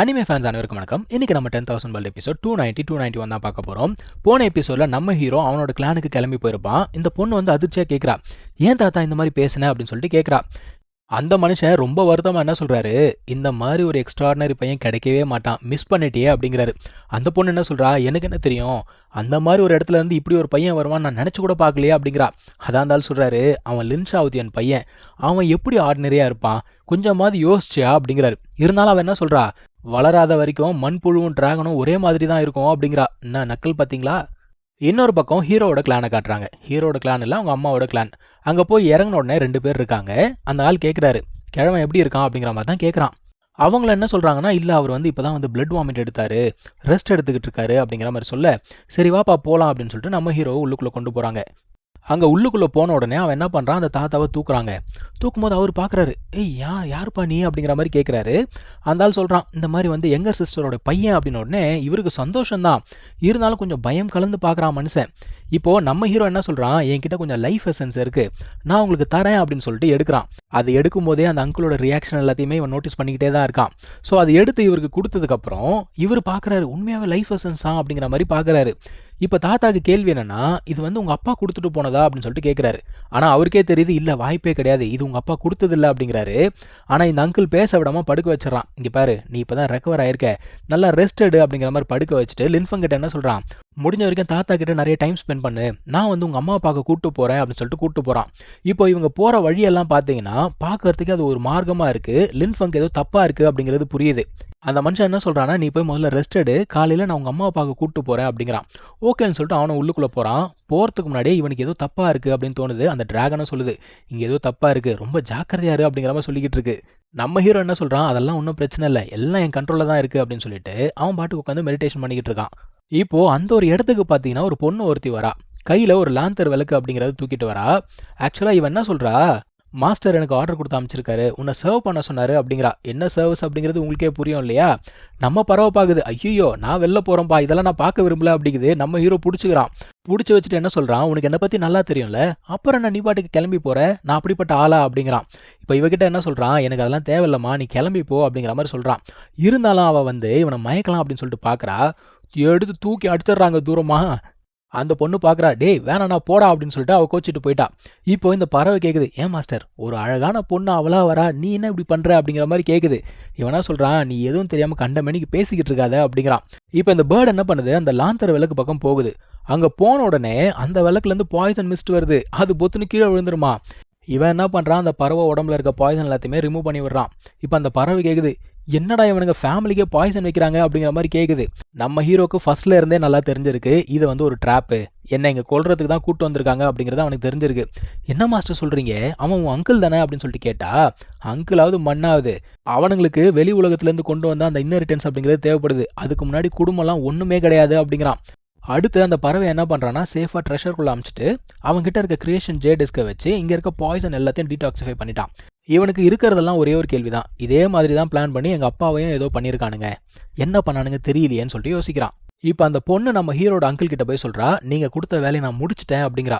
Anime fans அனைவருக்கும் வணக்கம். இன்னைக்கு நம்ம டென் தௌசண்ட் பல் episode two ninety two ninety one தான் பார்க்க போகிறோம் போன எபிசோடில் நம்ம ஹீரோ அவனோட கிளானுக்கு கிளம்பி போயிருப்பான். இந்த பொண்ணு வந்து அதிர்ச்சியாக கேட்குறா ஏன் தாத்தா இந்த மாதிரி பேசுன? அப்படின்னு சொல்லிட்டு கேட்குறா அந்த மனுஷன் ரொம்ப வருத்தமாக என்ன சொல்கிறாரு இந்த மாதிரி ஒரு எக்ஸ்ட்ராடினரி பையன் கிடைக்கவே மாட்டான். மிஸ் பண்ணிட்டியே அப்படிங்கிறாரு. அந்த பொண்ணு என்ன சொல்கிறா எனக்கு என்ன தெரியும்? அந்த மாதிரி ஒரு இடத்துல இருந்து இப்படி ஒரு பையன் வருவான் நான் நினச்சி கூட பார்க்கலையே அப்படிங்கிறா. அதான் இருந்தாலும் சொல்கிறாரு அவன் லின்ஷாவுதியன் பையன். அவன் எப்படி ஆர்டினரியாக இருப்பான்? கொஞ்சமாவது யோசிச்சியா? அப்படிங்கிறாரு. இருந்தாலும் அவன் என்ன சொல்கிறா வளராத வரைக்கும் மண்புழுவும் டிராகனும் ஒரே மாதிரி தான் இருக்கும் அப்படிங்கிறா என்ன நக்கல் பார்த்தீங்களா? இன்னொரு பக்கம் ஹீரோவோட கிளானை காட்டுறாங்க. ஹீரோட கிளான் இல்லை அவங்க அம்மாவோட கிளான் அங்கே போய் இறங்கின உடனே ரெண்டு பேர் இருக்காங்க. அந்த ஆள் கேட்குறாரு கிழமை எப்படி இருக்கான்? அப்படிங்கிற மாதிரி தான் கேட்குறான் அவங்கள என்ன சொல்கிறாங்கன்னா இல்லை அவர் வந்து இப்போ தான் வந்து பிளட் வாமிட் எடுத்தாரு ரெஸ்ட் எடுத்துக்கிட்டு இருக்காரு அப்படிங்கிற மாதிரி சொல்ல சரி வாப்பா போகலாம் அப்படின்னு சொல்லிட்டு நம்ம ஹீரோ உள்ளுக்குள்ளே கொண்டு போகிறாங்க அங்கே உள்ளுக்குள்ளே போன உடனே அவன் என்ன பண்ணுறான் அந்த தாத்தாவை தூக்குறாங்க. தூக்கும்போது அவர் பார்க்குறாரு ஏய் யா யாருப்பா நீ? அப்படிங்கிற மாதிரி கேட்குறாரு அந்த ஆள் சொல்கிறான் இந்த மாதிரி வந்து எங்கர் சிஸ்டரோட பையன் அப்படின்னு உடனே இவருக்கு சந்தோஷம்தான். இருந்தாலும் கொஞ்சம் பயம் கலந்து பார்க்குறான் மனுஷன். இப்போது நம்ம ஹீரோ என்ன சொல்கிறான் என்கிட்ட கொஞ்சம் லைஃப் எசன்ஸ் இருக்குது நான் உங்களுக்கு தரேன் அப்படின்னு சொல்லிட்டு எடுக்கிறான். அது எடுக்கும் போதே அந்த அங்கிளோட ரியாக்ஷன் எல்லாத்தையுமே இவன் நோட்டீஸ் பண்ணிக்கிட்டே தான் இருக்கான். ஸோ அதை எடுத்து இவருக்கு கொடுத்ததுக்கப்புறம் இவர் பார்க்குறாரு உண்மையாகவே லைஃப் எசன்ஸா அப்படிங்கிற மாதிரி பார்க்குறாரு இப்போ தாத்தாக்கு கேள்வி என்னன்னா இது வந்து உங்கள் அப்பா கொடுத்துட்டு போனதா அப்படின்னு சொல்லிட்டு கேட்குறாரு ஆனால் அவருக்கே தெரியுது இல்லை வாய்ப்பே கிடையாது. இது உங்கள் அப்பா கொடுத்ததில்ல அப்படிங்கிறாரு. ஆனால் இந்த அங்கிள் பேச விடாமல் படுக்க வச்சிடறான். இங்கே பாரு நீ இப்போ தான் ரெக்கவர் ஆயிருக்க. நல்லா ரெஸ்ட் எடு அப்படிங்கிற மாதிரி படுக்க வச்சுட்டு லின்ஃபங்கிட்ட என்ன சொல்கிறான் முடிஞ்ச வரைக்கும் தாத்தா கிட்ட நிறைய டைம் ஸ்பெண்ட் பண்ணு. நான் வந்து உங்கள் அம்மா அப்பாவுக்கு கூட்டு போகிறேன் அப்படின்னு சொல்லிட்டு கூப்பிட்டு போகிறான் இப்போ இவங்க போகிற வழியெல்லாம் பார்த்தீங்கன்னா பார்க்கறதுக்கு அது ஒரு மார்க்கமாக இருக்குது லின்ஃபங்க் ஏதோ தப்பாக இருக்குது அப்படிங்கிறது புரியுது. அந்த மனுஷன் என்ன சொல்கிறான்னா நீ போய் முதல்ல ரெஸ்ட் எடு. காலையில் நான் உங்கள் அம்மா அப்பாவுக்கு கூப்பிட்டு போகிறேன் அப்படிங்கிறான். ஓகேன்னு சொல்லிட்டு அவனை உள்ளுக்குள்ளே போகிறான் போகிறதுக்கு முன்னாடியே இவனுக்கு ஏதோ தப்பாக இருக்குது அப்படின்னு தோணுது. அந்த ட்ராகனும் சொல்லுது. இங்கே ஏதோ தப்பாக இருக்குது ரொம்ப ஜாக்கிரதையாரு அப்படிங்கிற மாதிரி சொல்லிக்கிட்டு இருக்கு. நம்ம ஹீரோ என்ன சொல்கிறான் அதெல்லாம் ஒன்றும் பிரச்சனை இல்லை. எல்லாம் என் கண்ட்ரோலில் தான் இருக்குது அப்படின்னு சொல்லிட்டு அவன் பாட்டுக்கு உட்காந்து மெடிடேஷன் பண்ணிக்கிட்டு இருக்கான். இப்போது அந்த ஒரு இடத்துக்கு பார்த்தீங்கன்னா ஒரு பொண்ணு ஒருத்தி வரா. கையில் ஒரு லாந்தர் விளக்கு அப்படிங்கிறத தூக்கிட்டு வரா. ஆக்சுவலாக இவன் என்ன சொல்கிறா மாஸ்டர் எனக்கு ஆர்டர் கொடுத்து அமைச்சிருக்காரு. உன்னை சர்வ் பண்ண சொன்னார் அப்படிங்கிறா. என்ன சர்வீஸ் அப்படிங்கிறது உங்களுக்கே புரியும் இல்லையா? நம்ம பறவை பார்க்குது ஐயோ நான் வெளில போகிறேன்ப்பா இதெல்லாம் நான் பார்க்க விரும்பல அப்படிங்குது. நம்ம ஹீரோ பிடிச்சிக்கிறான். பிடிச்சி வச்சுட்டு என்ன சொல்கிறான் உனக்கு என்னை பற்றி நல்லா தெரியும்ல. அப்புறம் என்ன நீ பாட்டுக்கு கிளம்பி போகிற நான் அப்படிப்பட்ட ஆளா? அப்படிங்கிறான். இப்போ இவகிட்ட என்ன சொல்கிறான் எனக்கு அதெல்லாம் தேவையில்லம்மா. நீ கிளம்பி போ அப்படிங்கிற மாதிரி சொல்கிறான் இருந்தாலும் அவள் வந்து இவனை மயக்கலாம் அப்படின்னு சொல்லிட்டு பார்க்குறா எடுத்து தூக்கி அடிச்சிடுறாங்க தூரமாக அந்த பொண்ணு பார்க்குறா டேய் வேணாண்ணா போடா அப்படின்னு சொல்லிட்டு அவள் கோச்சிட்டு போயிட்டா. இப்போ இந்த பறவை கேட்குது ஏன் மாஸ்டர் ஒரு அழகான பொண்ணு அவளா வரா? நீ என்ன இப்படி பண்ணுற அப்படிங்கிற மாதிரி கேட்குது இவனா சொல்கிறான் நீ எதுவும் தெரியாமல் கண்ட மணிக்கு பேசிக்கிட்டு இருக்காத அப்படிங்கிறான். இப்போ இந்த பேர்டு என்ன பண்ணுது அந்த லாந்தர் விளக்கு பக்கம் போகுது. அங்கே போன உடனே அந்த விளக்குலேருந்து பாய்சன் மிஸ்ட் வருது. அது பொத்துன்னு கீழே விழுந்துருமா. இவன் என்ன பண்ணுறான் அந்த பறவை உடம்புல இருக்க பாய்சன் எல்லாத்தையுமே ரிமூவ் பண்ணி விடுறான். இப்போ அந்த பறவை கேட்குது என்னடா இவனுங்க ஃபேமிலிக்கே பாய்சன் வைக்கிறாங்க அப்படிங்கிற மாதிரி கேட்குது நம்ம ஹீரோக்கு ஃபர்ஸ்ட்ல இருந்தே நல்லா தெரிஞ்சிருக்கு. இது வந்து ஒரு ட்ராப்பு என்ன இங்கே கொள்றதுக்கு தான் கூட்டு வந்திருக்காங்க அப்படிங்கிறது அவனுக்கு தெரிஞ்சிருக்கு. என்ன மாஸ்டர் சொல்கிறீங்க அவன் உன் அங்கிள் தானே அப்படின்னு சொல்லிட்டு கேட்டா அங்கிளாவது மண்ணாவது. அவனுங்களுக்கு வெளி உலகத்துலேருந்து கொண்டு வந்த அந்த இன்னரிட்டன்ஸ் அப்படிங்கிறது தேவைப்படுது. அதுக்கு முன்னாடி குடும்பம்லாம் ஒன்றுமே கிடையாது அப்படிங்கிறான். அடுத்து அந்த பறவை என்ன பண்ணுறான்னா சேஃபாக ட்ரெஷருக்குள்ளே அமிச்சிட்டு அவன்கிட்ட இருக்க கிரியேஷன் ஜே டிஸ்கை வச்சு இங்கே இருக்க பாய்சன் எல்லாத்தையும் டீடாக்சிஃபை பண்ணிட்டான். இவனுக்கு இருக்கிறதெல்லாம் ஒரே ஒரு கேள்வி தான் இதே மாதிரி தான் பிளான் பண்ணி எங்கள் அப்பாவையும் ஏதோ பண்ணியிருக்கானுங்க என்ன பண்ணானுங்க தெரியலையேன்னு சொல்லிட்டு யோசிக்கிறான். இப்போ அந்த பொண்ணு நம்ம ஹீரோட அங்கிள் கிட்ட போய் சொல்கிறா நீங்கள் கொடுத்த வேலையை நான் முடிச்சிட்டேன் அப்படிங்கிறா.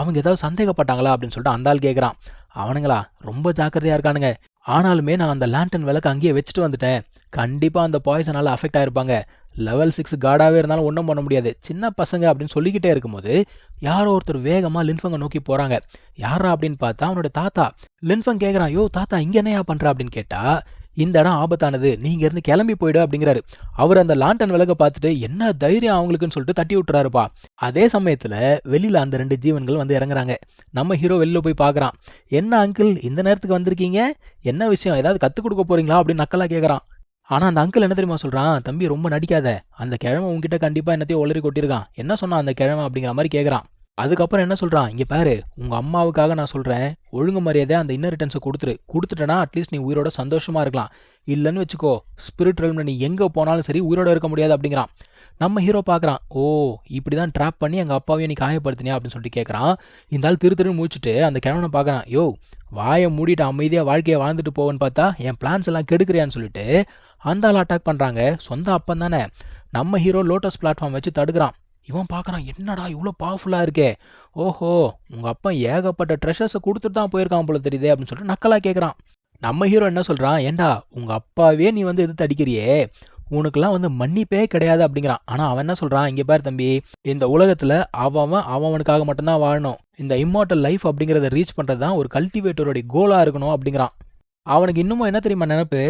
அவங்க ஏதாவது சந்தேகப்பட்டாங்களா அப்படின்னு சொல்லிட்டு அந்த ஆள் கேட்குறான் அவனுங்களா ரொம்ப ஜாக்கிரதையாக இருக்கானுங்க. ஆனாலுமே நான் அந்த லேண்டன் விளக்கு அங்கேயே வச்சுட்டு வந்துட்டேன். கண்டிப்பாக அந்த பாய்சனால் அஃபெக்ட் ஆயிருப்பாங்க. லெவல் சிக்ஸ் கார்டாகவே இருந்தாலும் ஒன்றும் பண்ண முடியாது. சின்ன பசங்க அப்படின்னு சொல்லிக்கிட்டே இருக்கும்போது யாரோ ஒருத்தர் வேகமாக லின்ஃபங்கை நோக்கி போகிறாங்க யாரா அப்படின்னு பார்த்தா அவனோட தாத்தா. லின்ஃபங் கேட்குறான் யோ தாத்தா இங்கே என்னையா பண்ணுற அப்படின்னு கேட்டால் இந்த இடம் ஆபத்தானது. நீங்க இருந்து கிளம்பி போயிடு அப்படிங்கிறாரு. அவர் அந்த லாண்டன் விலக பார்த்துட்டு என்ன தைரியம் அவங்களுக்குன்னு சொல்லிட்டு தட்டி விட்டுறாருப்பா. அதே சமயத்துல வெளியில அந்த ரெண்டு ஜீவன்கள் வந்து இறங்குறாங்க. நம்ம ஹீரோ வெளியில் போய் பார்க்குறான் என்ன அங்கிள் இந்த நேரத்துக்கு வந்திருக்கீங்க? என்ன விஷயம்? ஏதாவது கற்றுக் கொடுக்க போறீங்களா? அப்படின்னு நக்கலா கேட்குறான் ஆனால் அந்த அங்கிள் என்ன தெரியுமா சொல்கிறான் தம்பி ரொம்ப நடிக்காத. அந்த கிழமை உங்ககிட்ட கண்டிப்பாக என்னத்தையும் ஒளரி கொட்டியிருக்கான். என்ன சொன்னான் அந்த கிழமை அப்படிங்கிற மாதிரி கேட்குறான் அதுக்கப்புறம் என்ன சொல்கிறான் இங்கே பாரு உங்கள் அம்மாவுக்காக நான் சொல்கிறேன் ஒழுங்கு மரியாதை அந்த இன்னரிட்டன்ஸை கொடுத்துரு. கொடுத்துட்டேன்னா அட்லீஸ்ட் நீ உயிரோட சந்தோஷமாக இருக்கலாம். இல்லைன்னு வச்சுக்கோ ஸ்பிரிட் ரெல்மில் நீ எங்கே போனாலும் சரி உயிரோட இருக்க முடியாது அப்படிங்கிறான். நம்ம ஹீரோ பார்க்குறான் ஓ இப்படி தான் ட்ராப் பண்ணி எங்கள் அப்பாவையும் நீ காயப்படுத்தினியா? அப்படின்னு சொல்லிட்டு கேட்குறான் இந்த ஆள் திரு திருன்னு முடிச்சுட்டு அந்த கிழவனை பார்க்குறான் யோ வாயை மூடிட்டு அமைதியாக வாழ்க்கையை வாழ்ந்துட்டு போவேன்னு பார்த்தா என் பிளான்ஸ் எல்லாம் கெடுக்கிறியான்னு சொல்லிட்டு அந்த ஆள் அட்டாக் பண்ணுறாங்க சொந்த அப்பன் தானே. நம்ம ஹீரோ லோட்டஸ் பிளாட்ஃபார்ம் வச்சு தடுக்கிறான். இவன் பார்க்குறான் என்னடா இவ்வளோ பவர்ஃபுல்லாக இருக்கே. ஓஹோ உங்கள் அப்பா ஏகப்பட்ட ட்ரெஷர்ஸை கொடுத்துட்டு தான் போயிருக்கான் போல தெரியுதே அப்படின்னு சொல்லிட்டு நக்கலாக கேட்குறான் நம்ம ஹீரோ என்ன சொல்கிறான் ஏண்டா உங்கள் அப்பாவே நீ வந்து எதிர்த்து அடிக்கிறியே. உனக்குலாம் வந்து மன்னிப்பே கிடையாது அப்படிங்கிறான். ஆனால் அவன் என்ன சொல்கிறான் இங்கே பார் தம்பி இந்த உலகத்தில் அவன் அவனுக்காக மட்டும்தான் வாழணும். இந்த இம்மார்ட்டல் லைஃப் அப்படிங்கிறத ரீச் பண்ணுறது தான் ஒரு கல்டிவேட்டருடைய கோலாக இருக்கணும் அப்படிங்கிறான். அவனுக்கு இன்னமும் என்ன தெரியுமா நினப்பு?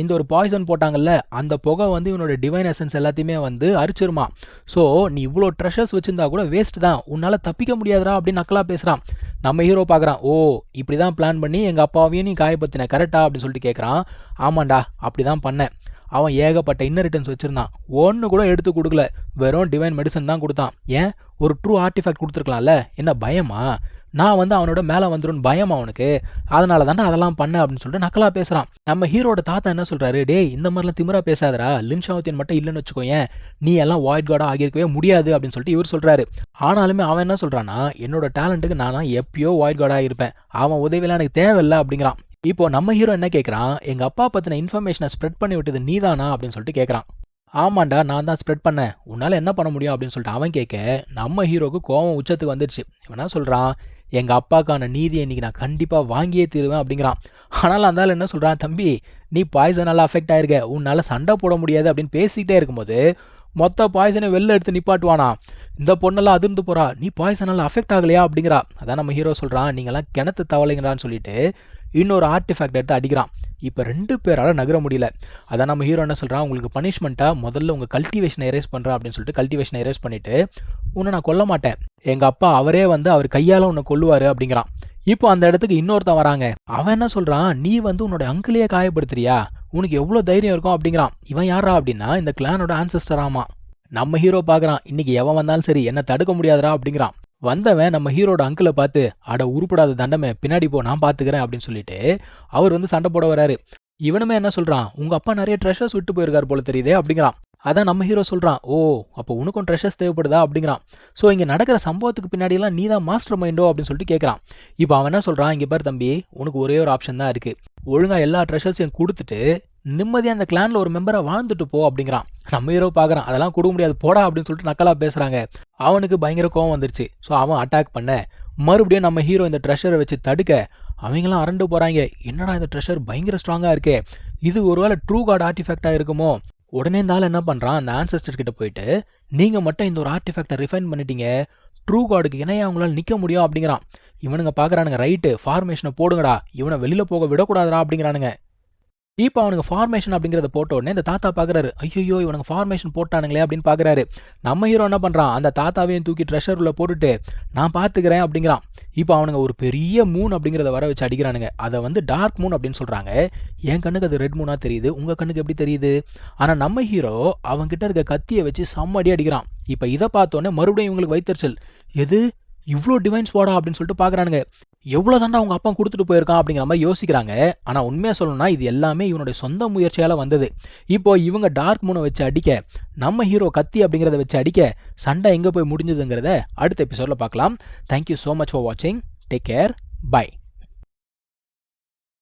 இந்த ஒரு பாய்சன் போட்டாங்கல்ல அந்த புகை வந்து இவனோட டிவைன் எசன்ஸ் எல்லாத்தையுமே வந்து அரிச்சிருமா? ஸோ நீ இவ்வளோ ட்ரெஷர்ஸ் வச்சிருந்தா கூட வேஸ்ட் தான். உன்னால் தப்பிக்க முடியாதுடா அப்படின்னு நக்கலாக பேசுகிறான் நம்ம ஹீரோ பார்க்குறான் ஓ இப்படி தான் பிளான் பண்ணி எங்கள் அப்பாவையும் நீ காயப்படுத்தின கரெக்டா அப்படின்னு சொல்லிட்டு கேட்குறான் ஆமாண்டா அப்படி தான் பண்ணேன். அவன் ஏகப்பட்ட இன்னரிட்டன்ஸ் வச்சுருந்தான். ஒன்று கூட எடுத்து கொடுக்கல. வெறும் டிவைன் மெடிசன் தான் கொடுத்தான். ஏன்? ஒரு ட்ரூ ஆர்டிஃபேக்ட் கொடுத்துருக்கலாம்ல? என்ன பயமா? நான் வந்து அவனோட மேலே வந்துடும் பயம் அவனுக்கு அதனால தானே அதெல்லாம் பண்ண அப்படின்னு சொல்லிட்டு நக்கலா பேசுகிறான் நம்ம ஹீரோட தாத்தா என்ன சொல்கிறாரு டே இந்த மாதிரிலாம் திமிரா பேசாதரா லின்ஷாவத்தின் மட்டும் இல்லைன்னு வச்சுக்கோயேன். நீ எல்லாம் வாய்ட் கார்டாக ஆகியிருக்கவே முடியாது அப்படின்னு சொல்லிட்டு இவர் சொல்கிறாரு ஆனாலுமே அவன் என்ன சொல்கிறான்னா என்னோட டேலண்ட்டுக்கு நான் எப்பயோ வாய்ட் கார்டாக இருப்பேன். அவன் உதவியெல்லாம் எனக்கு தேவையில்லை அப்படிங்கிறான். இப்போ நம்ம ஹீரோ என்ன கேட்குறான் எங்கள் அப்பா பற்றின இன்ஃபர்மேஷனை ஸ்ப்ரெட் பண்ணி விட்டது நீதானா அப்படின்னு சொல்லிட்டு கேட்குறான் ஆமாண்டா நான் தான் ஸ்ப்ரெட் பண்ணேன். உன்னால் என்ன பண்ண முடியும் அப்படின்னு சொல்லிட்டு அவன் கேட்க நம்ம ஹீரோக்கு கோவம் உச்சத்துக்கு வந்துடுச்சு இவன் சொல்கிறான் எங்கள் அப்பாக்கான நீதியை இன்றைக்கி நான் கண்டிப்பாக வாங்கியே தீருவேன் அப்படிங்கிறான். ஆனால் அந்தாலும் என்ன சொல்கிறான் தம்பி நீ பாய்சனால் அஃபெக்ட் ஆயிருக்க. உன்னால் சண்டை போட முடியாது அப்படின்னு பேசிக்கிட்டே இருக்கும்போது மொத்த பாய்சனை வெளில எடுத்து நிப்பாட்டுவானா? இந்த பொண்ணெல்லாம் அதிர்ந்து போறா. நீ பாய்சனால் அஃபெக்ட் ஆகலையா அப்படிங்கிறா. அதான் நம்ம ஹீரோ சொல்கிறான் நீங்களாம் கிணத்து தவளைங்கடான்னு சொல்லிட்டு இன்னொரு ஆர்டிஃபேக்ட் எடுத்து அடிக்கிறான். இப்போ ரெண்டு பேரால் நகர முடியல. அதான் நம்ம ஹீரோ என்ன சொல்கிறான் உங்களுக்கு பனிஷ்மெண்ட்டாக முதல்ல உங்கள் கல்டிவேஷனை எரேஸ் பண்ணுறேன் அப்படின்னு சொல்லிட்டு கல்டிவேஷனை எரேஸ் பண்ணிவிட்டு உன்னை நான் கொல்ல மாட்டேன். எங்கள் அப்பா அவரே வந்து அவர் கையால் உன்னை கொல்லுவார். அப்படிங்கிறான். இப்போ அந்த இடத்துக்கு இன்னொருத்தன் வராங்க. அவன் என்ன சொல்கிறான் நீ வந்து உன்னோட அங்கிளையே காயப்படுத்துறியா? உனக்கு எவ்வளோ தைரியம் இருக்கும்? அப்படிங்கிறான். இவன் யாரா அப்படின்னா இந்த கிளானோட ஆன்சஸ்டராமா நம்ம ஹீரோ பார்க்குறான் இன்னைக்கு எவன் வந்தாலும் சரி என்ன தடுக்க முடியாதரா அப்படிங்கிறான். வந்தவன் நம்ம ஹீரோட அங்கிளை பார்த்து அட உருப்படாத தண்டமே பின்னாடி போ நான் பார்த்துக்கிறேன் அப்படின்னு சொல்லிட்டு அவர் வந்து சண்டை போட வராரு. இவனுமே என்ன சொல்கிறான் உங்க அப்பா நிறைய ட்ரெஷர்ஸ் விட்டு போயிருக்காரு போல தெரியுதே அப்படிங்கிறான். அதான் நம்ம ஹீரோ சொல்கிறான் ஓ அப்போ உனக்கும் ட்ரெஷர்ஸ் தேவைப்படுதா? அப்படிங்கிறான். ஸோ இங்கே நடக்கிற சம்பவத்துக்கு பின்னாடியெல்லாம் நீ தான் மாஸ்டர் மைண்டோ அப்படின்னு சொல்லிட்டு கேட்குறான் இப்போ அவன் என்ன சொல்கிறான் இங்கே பாரு தம்பி உனக்கு ஒரே ஒரு ஆப்ஷன் தான் இருக்குது ஒழுங்காக எல்லா ட்ரெஷர்ஸையும் கொடுத்துட்டு நிம்மதியாக அந்த கிளானில் ஒரு மெம்பரை வாழ்ந்துட்டு போ அப்படிங்கிறான். நம்ம ஹீரோ பார்க்குறான் அதெல்லாம் கொடுக்க முடியாது. போடா அப்படின்னு சொல்லிட்டு நக்கலாக பேசுகிறாங்க அவனுக்கு பயங்கர கோவம் வந்துருச்சு. ஸோ அவன் அட்டாக் பண்ண. மறுபடியும் நம்ம ஹீரோ இந்த ட்ரெஷரை வச்சு தடுக்க. அவங்களாம் அரண்டு போகிறாங்க என்னடா இந்த ட்ரெஷர் பயங்கர ஸ்ட்ராங்காக இருக்கே. இது ஒருவேளை ட்ரூ கார்டு ஆர்டிஃபேக்டாக இருக்குமோ? உடனே இருந்தாலும் என்ன பண்ணுறான் அந்த ஆன்சஸ்டர் கிட்ட போயிட்டு நீங்கள் மட்டும் இந்த ஒரு ஆர்டிஃபேக்டை ரிஃபைன் பண்ணிட்டீங்க. ட்ரூ கார்டுக்கு இணையாக அவங்களால நிற்க முடியும் அப்படிங்கிறான். இவனுங்க பார்க்குறானுங்க ரைட்டு ஃபார்மேஷனை போடுங்கடா. இவனை வெளியில் போக விடக்கூடாதுடா அப்படிங்கிறானுங்க. இப்போ அவனுக்கு ஃபார்மேஷன் அப்படிங்கிறத போட்ட உடனே இந்த தாத்தா பார்க்குறாரு ஐயோ இவனுக்கு ஃபார்மேஷன் போட்டானுங்களே அப்படின்னு பார்க்குறாரு நம்ம ஹீரோ என்ன பண்ணுறான் அந்த தாத்தாவையும் தூக்கி ட்ரெஷரில் போட்டுட்டு நான் பார்த்துக்கிறேன் அப்படிங்கிறான். இப்போ அவனுங்க ஒரு பெரிய மூன் அப்படிங்கிறத வர வச்சு அடிக்கிறானுங்க. அதை வந்து டார்க் மூன் அப்படின்னு சொல்கிறாங்க என் கண்ணுக்கு அது ரெட் மூனாக தெரியுது. உங்கள் கண்ணுக்கு எப்படி தெரியுது? ஆனால் நம்ம ஹீரோ அவன்கிட்ட இருக்க கத்தியை வச்சு செம்மடி அடிக்கிறான். இப்போ இதை பார்த்தோன்னே மறுபடியும் இவங்களுக்கு வைத்தறிச்சல் எது? இவ்வளோ டிவைன்ஸ் போடா அப்படின்னு சொல்லிட்டு பார்க்குறானுங்க எவ்வளோ தாண்டா அவங்க அப்பா கொடுத்துட்டு போயிருக்கான் அப்படிங்கிற மாதிரி யோசிக்கிறாங்க. ஆனால் உண்மையாக சொல்லணும்னா இது எல்லாமே இவனுடைய சொந்த முயற்சியால் வந்தது. இப்போ இவங்க டார்க் மூனை வச்சு அடிக்க நம்ம ஹீரோ கத்தி அப்படிங்கிறத வச்சு அடிக்க சண்டை எங்கே போய் முடிஞ்சதுங்கிறத அடுத்த எபிசோடில் பார்க்கலாம். Thank you so much for வாட்சிங் டேக் கேர் பை